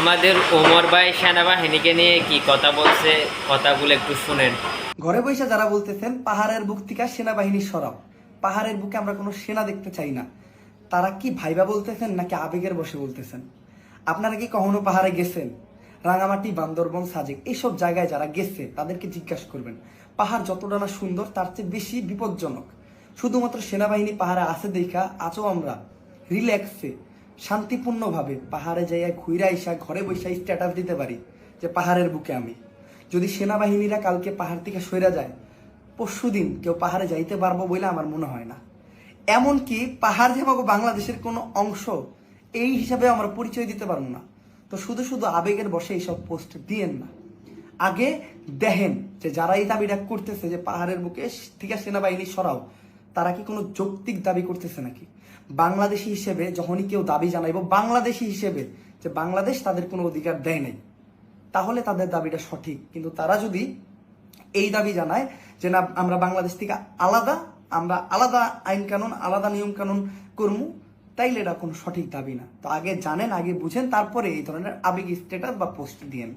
আমাদের ওমর ভাই সেনাবাহিনীকে নিয়ে কি কথা বলছে, কথাগুলো একটু শুনেন। ঘরে বসে যারা বলতেছেন, পাহাড়ের বুক থেকে সেনাবাহিনী সরাও। পাহাড়ের বুকে আমরা কোনো সেনা দেখতে চাই না। তারা কি ভাইবা বলতেছেন নাকি আবেগের বসে বলতেছেন? আপনারা কি কখনো পাহাড়ে গেছেন? রাঙামাটি, বান্দরবন, সাজেক এইসব জায়গায় যারা গেছে, তাদেরকে জিজ্ঞাসা করবেন। পাহাড় যতটা না সুন্দর, তার চেয়ে বেশি বিপজ্জনক। শুধুমাত্র সেনাবাহিনী পাহাড়ে আছে দেখা আছো আমরা রিল্যাক্সে শান্তিপূর্ণভাবে পাহাড়ে যাইয়া ঘুরে আইসা ঘরে বসে স্ট্যাটাস দিতে পারি যে পাহাড়ের বুকে আমি। যদি সেনাবাহিনীরা কালকে পাহাড় থেকে সরে যায়, পরশু দিন কেউ পাহাড়ে যাইতে পারব বলে আমার মনে হয় না। এমনকি পাহাড় যে বাংলাদেশের কোনো অংশ, এই হিসাবে আমরা পরিচয় দিতে পারব না। তো শুধু শুধু আবেগের বসে এইসব পোস্ট দিয়েন না। আগে দেখেন যে যারা এই দাবিটা করতেছে যে পাহাড়ের বুকে থেকে সেনাবাহিনী সরাও তারা কি কোনো যৌক্তিক দাবি করতেছে নাকি? বাংলাদেশি হিসেবে যখনই কেউ দাবি জানাইবো, বাংলাদেশি হিসেবে যে বাংলাদেশ তাদের কোনো অধিকার দেয় নাই, তাহলে তাদের দাবিটা সঠিক। কিন্তু তারা যদি এই দাবি জানায় যে না, আমরা বাংলাদেশ থেকে আলাদা, আমরা আলাদা আইন কানুন, আলাদা নিয়ম কানুন করমু, তাইলে এটা কোনো সঠিক দাবি না। তো আগে জানেন, আগে বুঝেন, তারপরে এই ধরনের আবেগ স্ট্যাটাস বা পোস্ট দিয়েন।